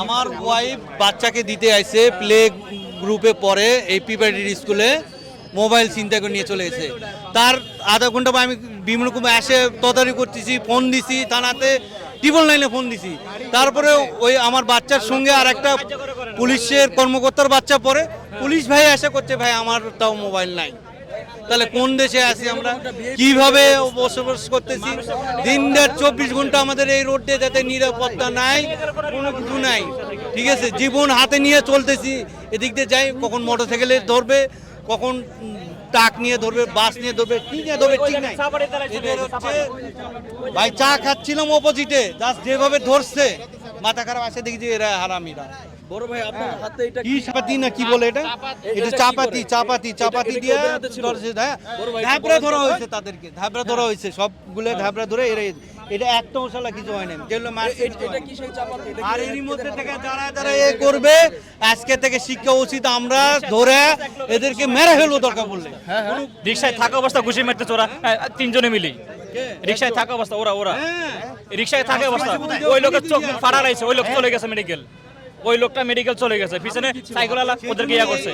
আমার ওয়াইফ বাচ্চাকে দিতে আইছে প্লে গ্রুপে পড়ে, এই প্রিপারেটরি স্কুলে মোবাইল চিন্তা করে নিয়ে চলে এসে তার আধা ঘণ্টা পর আমি বিভিন্ন রকম এসে তদারি করতেছি ফোন দিছি, থানাতে ট্রিপল লাইনে ফোন দিছি। তারপরে ওই আমার বাচ্চার সঙ্গে আর একটা পুলিশের কর্মকর্তার বাচ্চা পড়ে, পুলিশ ভাই এসে করছে, ভাই, আমার তাও মোবাইল নাই। তাহলে কোন দেশে আছি আমরা? কীভাবে বসবাস করতেছি? দিন রাত চব্বিশ ঘণ্টা আমাদের এই রোডে যাতে নিরাপত্তা নাই, কোনো কিছু নাই। ঠিক আছে? জীবন হাতে নিয়ে চলতেছি। এদিক দিয়ে যাই, কখন মোটর সাইকেলে ধরবে কখন ট্রাক নিয়ে ধরবে বাস নিয়ে ধরবে কি নিয়ে ধরবে ঠিক নাই। এদের হচ্ছে ভাই চা খাচ্ছিলাম অপোজিটে জাস্ট যেভাবে ধরছে মাথা খারাপ আছে দেখি যে এরা হারামিরা। বড় ভাই আপনার হাতে এটা কি চাপাতি না কি বলে এটা? এটা চাপাতি চাপাতি চাপাতি দিয়ে ধরছে হ্যাঁ। ধাবরা ধরা হয়েছে তাদেরকে ধাবরা ধরা হয়েছে সবগুলো ধাবরা ধরে এরা এটা একটা মশলা কিছু হয় না যেগুলো আর এরই মধ্যে থেকে যারা যারা এ করবে আজকে থেকে শিক্ষা উচিত আমরা ধরে এদেরকে মেরে ফেলব দরকার পড়লে। রিক্সায় থাকা অবস্থা ঘুষি মারতেছে ওরা। হ্যাঁ, তিনজনে মিলি। রিক্সায় থাকা অবস্থা ওরা ওরা। হ্যাঁ। রিক্সায় থাকা অবস্থা। ওই লোকের চোখ ফাটা লাগছে ওই লোক চলে গেছে মেডিকেল ওই লোকটা মেডিকেল চলে গেছে। পিছনে সাইকেল ওদেরকে ইয়া করছে।